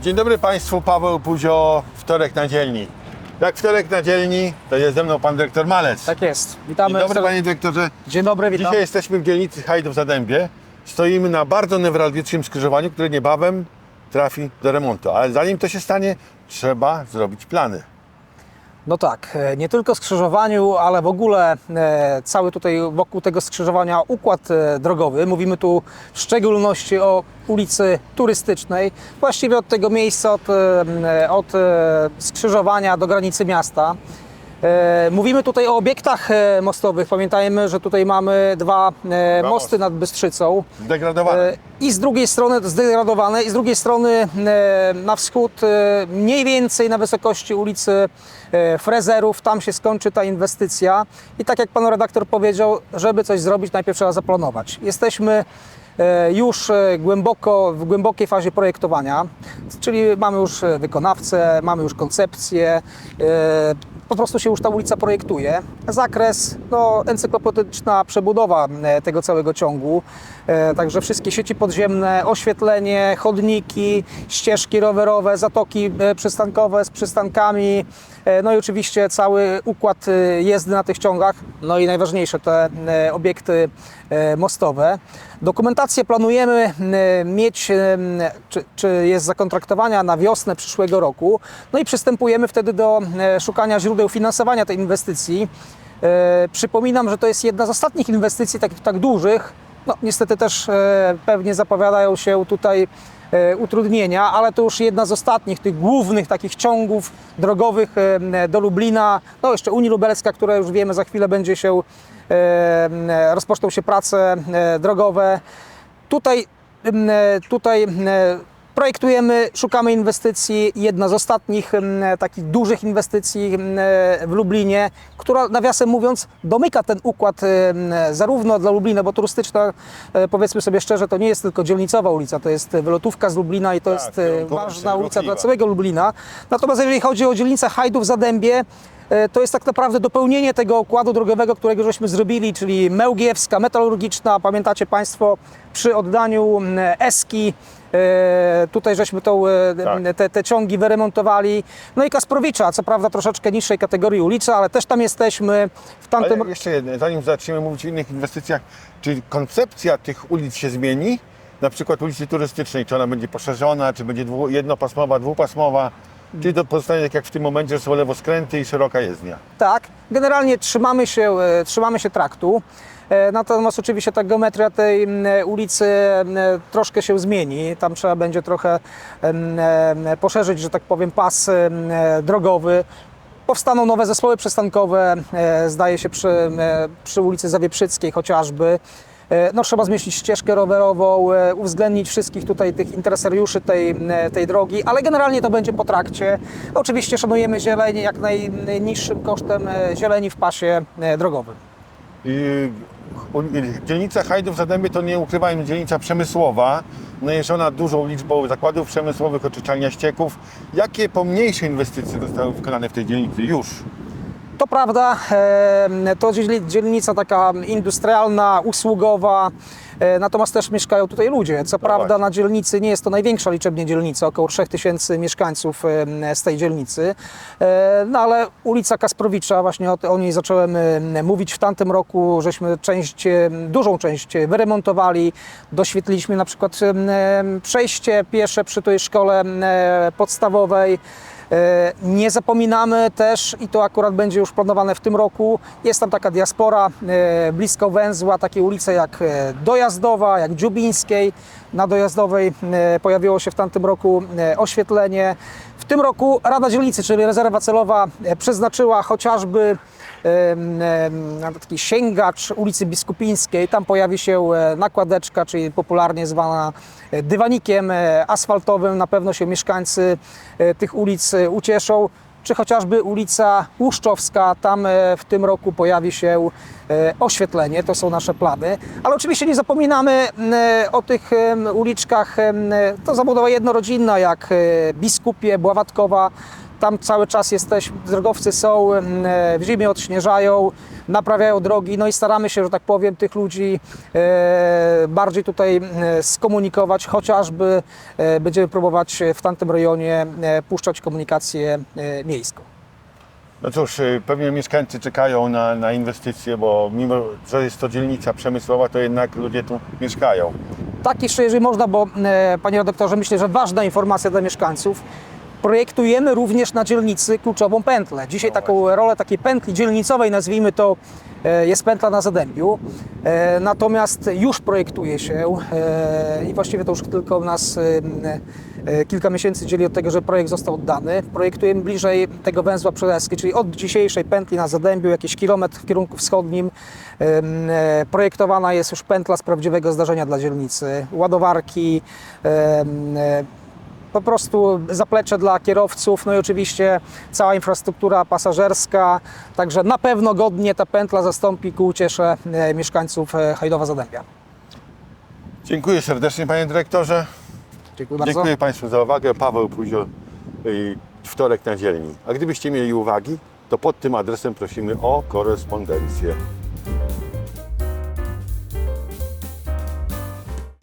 Dzień dobry Państwu, Paweł Puzio, wtorek na dzielni. Jak wtorek na dzielni, to jest ze mną Pan Dyrektor Malec. Tak jest. Dzień Witamy. dobry Panie Dyrektorze. Dzień dobry, witam. Dzisiaj jesteśmy w dzielnicy Hajdów Zadębie. Stoimy na bardzo newralgicznym skrzyżowaniu, które niebawem trafi do remontu. Ale zanim to się stanie, trzeba zrobić plany. No tak, e, nie tylko skrzyżowaniu, ale w ogóle e, cały tutaj wokół tego skrzyżowania układ e, drogowy. Mówimy tu w szczególności o ulicy turystycznej, właściwie od tego miejsca, od, od skrzyżowania do granicy miasta. E, Mówimy tutaj o obiektach e, mostowych. Pamiętajmy, że tutaj mamy dwa e, mosty nad Bystrzycą. Zdegradowane. I z drugiej strony zdegradowane, i z drugiej strony na wschód, mniej więcej na wysokości ulicy Frezerów, tam się skończy ta inwestycja. I tak jak pan redaktor powiedział, żeby coś zrobić, najpierw trzeba zaplanować. Jesteśmy już głęboko, w głębokiej fazie projektowania, czyli mamy już wykonawcę, mamy już koncepcję, po prostu się już ta ulica projektuje. Zakres, no, encyklopedyczna przebudowa e, tego całego ciągu, e, także wszystkie sieci podziemne, oświetlenie, chodniki, ścieżki rowerowe, zatoki e, przystankowe z przystankami, no i oczywiście cały układ jazdy na tych ciągach, no i najważniejsze te obiekty mostowe. Dokumentację planujemy mieć, czy, czy jest zakontraktowania na wiosnę przyszłego roku, no i przystępujemy wtedy do szukania źródeł finansowania tej inwestycji. E, Przypominam, że to jest jedna z ostatnich inwestycji takich tak dużych. No, niestety też e, pewnie zapowiadają się tutaj e, utrudnienia, ale to już jedna z ostatnich tych głównych takich ciągów drogowych do Lublina. No jeszcze Unii Lubelska, która już wiemy za chwilę będzie się, rozpoczną się prace drogowe. Tutaj, tutaj projektujemy, szukamy inwestycji. Jedna z ostatnich m, takich dużych inwestycji m, w Lublinie, która nawiasem mówiąc domyka ten układ m, zarówno dla Lublina, bo turystyczna, e, powiedzmy sobie szczerze, to nie jest tylko dzielnicowa ulica, to jest wylotówka z Lublina i to Tak, jest ważna ulica dla całego Lublina. Natomiast jeżeli chodzi o dzielnicę Hajdów Zadębie, e, to jest tak naprawdę dopełnienie tego układu drogowego, którego żeśmy zrobili, czyli Mełgiewska, metalurgiczna. Pamiętacie Państwo przy oddaniu Eski, tutaj żeśmy tą, e, Tak. te, te ciągi wyremontowali. No i Kasprowicza, co prawda troszeczkę niższej kategorii ulicy, ale też tam jesteśmy. W tamtym Ale jeszcze jedno, zanim zaczniemy mówić o innych inwestycjach, czy koncepcja tych ulic się zmieni? Na przykład ulicy turystycznej, czy ona będzie poszerzona, czy będzie dwu, jednopasmowa, dwupasmowa? Czy to pozostanie tak jak w tym momencie, że są lewoskręty i szeroka jezdnia? Tak, generalnie trzymamy się, e, trzymamy się traktu. E, Natomiast oczywiście ta geometria tej ulicy troszkę się zmieni. Tam trzeba będzie trochę em, poszerzyć, że tak powiem, pas drogowy. Powstaną nowe zespoły przystankowe, e, zdaje się przy, e, przy ulicy Zawieprzyckiej chociażby. E, No, trzeba zmieścić ścieżkę rowerową, e, uwzględnić wszystkich tutaj tych interesariuszy tej, e, tej drogi, ale generalnie to będzie po trakcie. Oczywiście szanujemy zieleń jak najniższym kosztem zieleni w pasie drogowym. I dzielnica Hajdów Zadębie to nie ukrywajmy dzielnica przemysłowa, najeżdżona dużą liczbą zakładów przemysłowych, oczyszczalnia ścieków. Jakie pomniejsze inwestycje zostały wykonane w tej dzielnicy już? To prawda, e, to dzielni- dzielnica taka industrialna, usługowa, e, natomiast też mieszkają tutaj ludzie. Co prawda właśnie. na dzielnicy nie jest to największa liczebnie dzielnica, około 3000 mieszkańców e, z tej dzielnicy, no ale ulica Kasprowicza, właśnie o, o niej zacząłem mówić w tamtym roku, żeśmy część, dużą część wyremontowali, doświetliliśmy na przykład przejście piesze przy tej szkole podstawowej, Nie zapominamy też, i to akurat będzie już planowane w tym roku, jest tam taka diaspora e, blisko węzła, takie ulice jak e, Dojazdowa, jak Dziubińskiej. Na Dojazdowej e, pojawiło się w tamtym roku e, oświetlenie. W tym roku Rada Dzielnicy, czyli rezerwa celowa, e, przeznaczyła chociażby taki sięgacz ulicy Biskupińskiej. Tam pojawi się e, nakładeczka, czyli popularnie zwana e, dywanikiem e, asfaltowym. Na pewno się mieszkańcy e, tych ulic e, ucieszą. Czy chociażby ulica Łuszczowska, tam e, w tym roku pojawi się e, oświetlenie, to są nasze plany. Ale oczywiście nie zapominamy m, o tych uliczkach, to zabudowa jednorodzinna jak e, Biskupie, Bławatkowa, Tam cały czas jesteśmy, drogowcy są, e, w zimie odśnieżają, naprawiają drogi, no i staramy się, że tak powiem, tych ludzi e, bardziej tutaj skomunikować, chociażby e, będziemy próbować w tamtym rejonie puszczać komunikację miejską. No cóż, y, pewnie mieszkańcy czekają na, na inwestycje, bo mimo, że jest to dzielnica przemysłowa, to jednak ludzie tu mieszkają. Tak jeszcze, jeżeli można, bo panie redaktorze, myślę, że ważna informacja dla mieszkańców. Projektujemy również na dzielnicy kluczową pętlę. Dzisiaj No taką rolę takiej pętli dzielnicowej, nazwijmy to, e, jest pętla na Zadębiu. E, Natomiast już projektuje się e, i właściwie to już tylko nas e, e, kilka miesięcy dzieli od tego, że projekt został oddany. Projektujemy bliżej tego węzła Przyleski, czyli od dzisiejszej pętli na Zadębiu, jakiś kilometr w kierunku wschodnim. Projektowana jest już pętla z prawdziwego zdarzenia dla dzielnicy. Ładowarki, po prostu zaplecze dla kierowców, no i oczywiście cała infrastruktura pasażerska. Także na pewno godnie ta pętla zastąpi ku uciesze e, mieszkańców e, Hajdowa Zadębia. Dziękuję serdecznie panie dyrektorze. Dziękuję bardzo. Dziękuję Państwu za uwagę. Paweł Puzio, y, wtorek na dzielni. A gdybyście mieli uwagi, to pod tym adresem prosimy o korespondencję.